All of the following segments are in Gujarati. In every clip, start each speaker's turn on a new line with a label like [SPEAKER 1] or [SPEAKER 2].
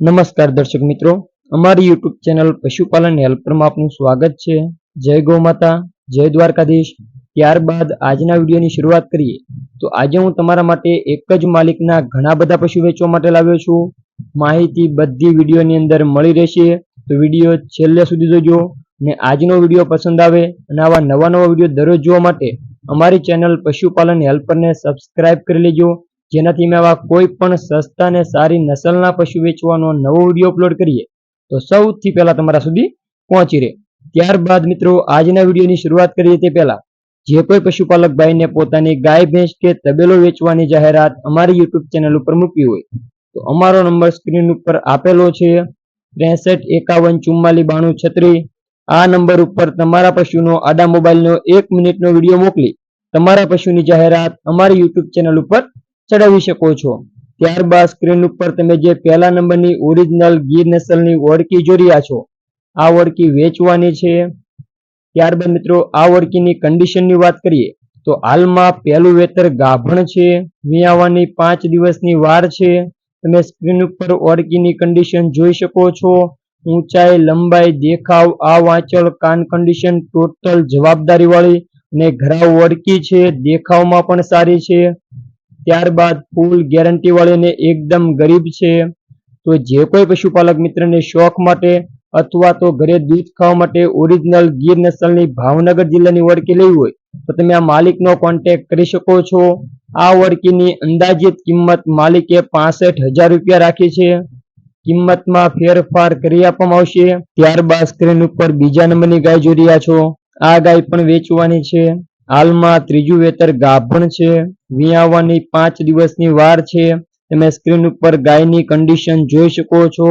[SPEAKER 1] નમસ્કાર દર્શક મિત્રો. અમારી યુટ્યુબ ચેનલ પશુપાલન હેલ્પરમાં આપનું સ્વાગત છે. જય ગૌ માતા, જય દ્વારકાધીશ. ત્યારબાદ આજના વિડીયોની શરૂઆત કરીએ. તો આજે હું તમારા માટે એક જ માલિકના ઘણા બધા પશુ વેચવા માટે લાવ્યો છું. માહિતી બધી વિડીયોની અંદર મળી રહેશે. તો વીડિયો છેલ્લે સુધી જોજો ને આજનો વીડિયો પસંદ આવે અને આવા નવા નવા વીડિયો દરરોજ જોવા માટે અમારી ચેનલ પશુપાલન હેલ્પરને સબસ્ક્રાઇબ કરી લેજો. જેનાથી અમે આવા કોઈ પણ સસ્તા અને સારી નસલના પશુ વેચવાનો નવો વીડિયો અપલોડ કરીએ, તો સૌથી પહેલા તમારા સુધી પહોંચી રહે. ત્યારબાદ મિત્રો, આજના વિડીયોની શરૂઆત કરીએ તે પહેલા, જે કોઈ પશુપાલક ભાઈને પોતાની ગાય, ભેંસ કે તબેલો વેચવાની જાહેરાત અમારી યુટ્યુબ ચેનલ ઉપર મૂકવી હોય, તો અમારો નંબર સ્ક્રીન ઉપર આપેલો છે, ત્રેસઠ એકાવન ચુમ્માલી બાણું છત્રી આ નંબર ઉપર તમારા પશુનો આડા મોબાઈલનો એક મિનિટનો વીડિયો મોકલી, તમારા પશુની જાહેરાત અમારી યુટ્યુબ ચેનલ ઉપર ચડાવી શકો છો. ત્યારબાદ સ્ક્રીન ઉપર તમે જે પહેલા નંબરની ઓરિજિનલ ગીર નસલની ઓળકી જોઈ રહ્યા છો, આ ઓળકી વેચવાની છે. ત્યારબાદ મિત્રો, આ ઓળકીની કન્ડિશનની વાત કરીએ, તો હાલમાં પહેલું વેતર ગાભણ છે મિયાવાની પાંચ દિવસની વાર છે. તમે સ્ક્રીન ઉપર ઓળકીની કન્ડિશન જોઈ શકો છો. ઊંચાઈ, લંબાઈ, દેખાવ, આ વાંચલ કાન કન્ડિશન ટોટલ જવાબદારી વાળી અને ઘરાવ ઓળકી છે. દેખાવમાં પણ સારી છે. ત્યારબાદ ફૂલ ગેરંટી વાળી અને એકદમ ગરીબ છે. તો જે કોઈ પશુપાલક મિત્રને શોખ માટે અથવા તો ઘરે દૂધ ખાવા માટે ઓરિજિનલ ગીર નસલની ભાવનગર જિલ્લાની ઓળખી લેવી હોય, તો તમે આ માલિકનો કોન્ટેક્ટ કરી શકો છો. આ વળકીની અંદાજિત કિંમત માલિકે પાસઠ હજાર રૂપિયા રાખી છે. કિંમતમાં ફેરફાર કરી આપવામાં આવશે. ત્યારબાદ સ્ક્રીન ઉપર બીજા નંબરની ગાય જોઈ રહ્યા છો. આ ગાય પણ વેચવાની છે. હાલમાં ત્રીજું વેતર ગાભણ છે. વિયાવાની પાંચ દિવસની વાર છે. તમે સ્ક્રીન ઉપર ગાયની કન્ડિશન જોઈ શકો છો.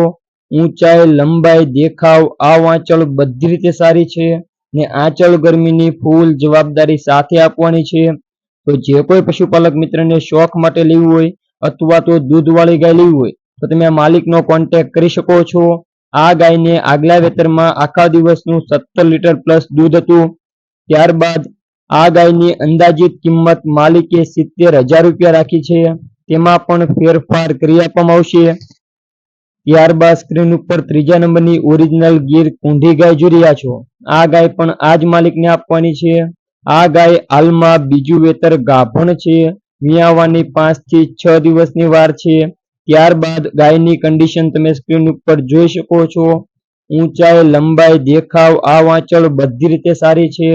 [SPEAKER 1] ઊંચાઈ, લંબાઈ, દેખાવ, આ વાંચળ બધી રીતે સારી છે ને આંચળ ગરમીની ફૂલ જવાબદારી સાથે આપવાની છે. તો જે કોઈ પશુપાલક મિત્રને શોખ માટે લેવું હોય અથવા તો દૂધવાળી ગાય લેવી હોય, તો તમે માલિકનો કોન્ટેક્ટ કરી શકો છો. આ ગાયને આગલા વેતરમાં આખા દિવસનું સત્તર લીટર પ્લસ દૂધ હતું. ત્યારબાદ આ ગાયની અંદાજિત કિંમત માલિકે સિત્તેર હજાર રૂપિયા રાખી છે. તેમાં પણ ફેરફાર કરી આપવામાં આવશે. ત્યારબાદ સ્ક્રીન ઉપર ત્રીજા નંબરની ઓરિજિનલ ગીર કુંઢી ગાય જોઈ રહ્યા છો. આ ગાય પણ આ જ માલિકને આપવાની છે. આ ગાય હાલમાં બીજું વેતર ગાભણ છે. મિયાવાની પાંચથી છ દિવસની વાર છે. ત્યારબાદ ગાયની કન્ડિશન તમે સ્ક્રીન ઉપર જોઈ શકો છો. ઊંચાઈ, લંબાઈ, દેખાવ, આ વાંચળ બધી રીતે સારી છે.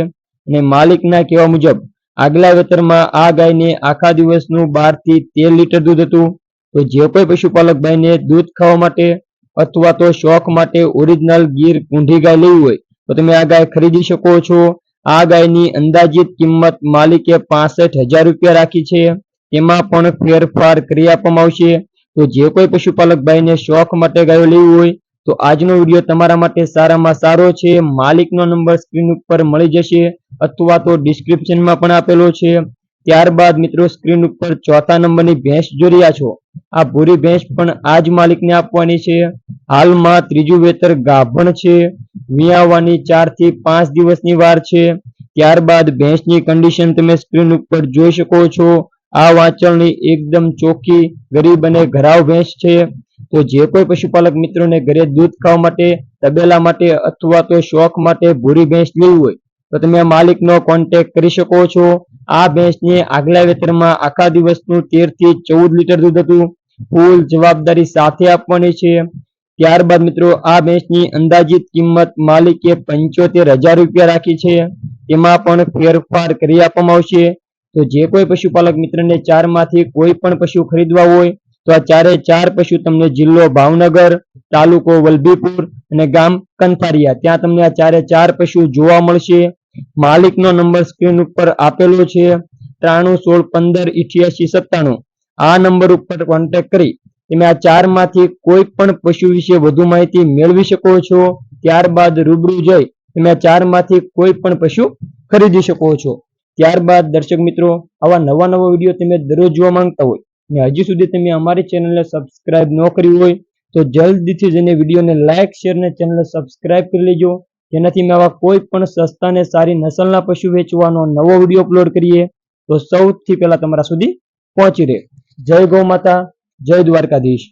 [SPEAKER 1] અને માલિકના કહેવા મુજબ, આગલા વેતરમાં આ ગાયને આખા દિવસનું બારથી તેર લીટર દૂધ હતું. તો જે કોઈ પશુપાલક ભાઈને દૂધ ખાવા માટે અથવા તો શોખ માટે ઓરિજિનલ ગીર કુંઢી ગાય લેવી હોય, તો તમે આ ગાય ખરીદી શકો છો. આ ગાયની અંદાજિત કિંમત માલિકે પાસઠ હજાર રૂપિયા રાખી છે. તેમાં પણ ફેરફાર કરી આપવામાં આવશે. તો જે કોઈ પશુપાલક ભાઈને શોખ માટે ગાયો લેવી હોય, તો આજનો વીડિયો તમારા માટે સારામાં સારો છે. માલિકનો નંબર સ્ક્રીન ઉપર મળી જશે. અથવા તો ડિસ્ક્રિપ્શનમાં પણ આપેલો છે. ત્યારબાદ મિત્રો સ્ક્રીન ઉપર ચોથા નંબરની ભેંસ જોઈ રહ્યા છો. આ ભૂરી ભેંસ પણ આ જ માલિકને આપવાની છે. હાલમાં ત્રીજું વેતર ગાભણ છે. વિયાવાની ચારથી પાંચ દિવસની વાર છે. ત્યારબાદ ભેંસની કન્ડિશન તમે સ્ક્રીન ઉપર જોઈ શકો છો. આ વાંચણની એકદમ ચોખ્ખી, ગરીબ અને ઘરાવ ભેંસ છે. તો જે કોઈ પશુપાલક મિત્રોને ઘરે દૂધ ખાવા માટે, તબેલા માટે અથવા તો શોખ માટે ભૂરી ભેંસ લેવી હોય તો તમે માલિકનો કોન્ટેક્ટ કરી શકો છો. આ ભેંસને આગલા વેતરમાં આખા દિવસનું તેરથી ચૌદ લીટર દૂધ હતું. ફૂલ જવાબદારી સાથે આપવાની છે. ત્યારબાદ મિત્રો, આ ભેંસની અંદાજિત કિંમત માલિકે પંચોતેર હજાર રૂપિયા રાખી છે. તેમાં પણ ફેરફાર કરી આપવામાં આવશે. તો જે કોઈ પશુપાલક મિત્રને ચારમાંથી કોઈ પણ પશુ ખરીદવા હોય, તો આ ચારે ચાર પશુ તમને જિલ્લો ભાવનગર, તાલુકો વલભીપુર અને ગામ કંથારિયા. ત્યાં તમને આ ચારે ચાર પશુ જોવા મળશે. માલિકનો નંબર સ્ક્રીન ઉપર આપેલો છે. ત્રાણું, સોળ, પંદર, ઇઠ્યાસી, સત્તાણું. આ નંબર ઉપર કોન્ટેક્ટ કરી તમે આ ચારમાંથી કોઈ પણ પશુ વિશે વધુ માહિતી મેળવી શકો છો. ત્યારબાદ રૂબરૂ જઈ તમે આ ચારમાંથી કોઈ પણ પશુ ખરીદી શકો છો. ત્યારબાદ દર્શક મિત્રો, આવા નવા નવા વીડિયો તમે દરરોજ જોવા માંગતા હોય અને હજી સુધી તમે અમારી ચેનલને સબસ્ક્રાઇબ ન કરી હોય તો જલ્દીથી જઈને વિડીયોને લાઇક શેર અને ચેનલને સબસ્ક્રાઇબ કરી લેજો. જેનાથી મેં આવા કોઈ પણ સસ્તા ને સારી નસલના પશુ વેચવાનો નવો વીડિયો અપલોડ કરીએ, તો સૌથી પહેલા તમારા સુધી પહોંચી રહે. જય ગૌ માતા, જય દ્વારકાધીશ.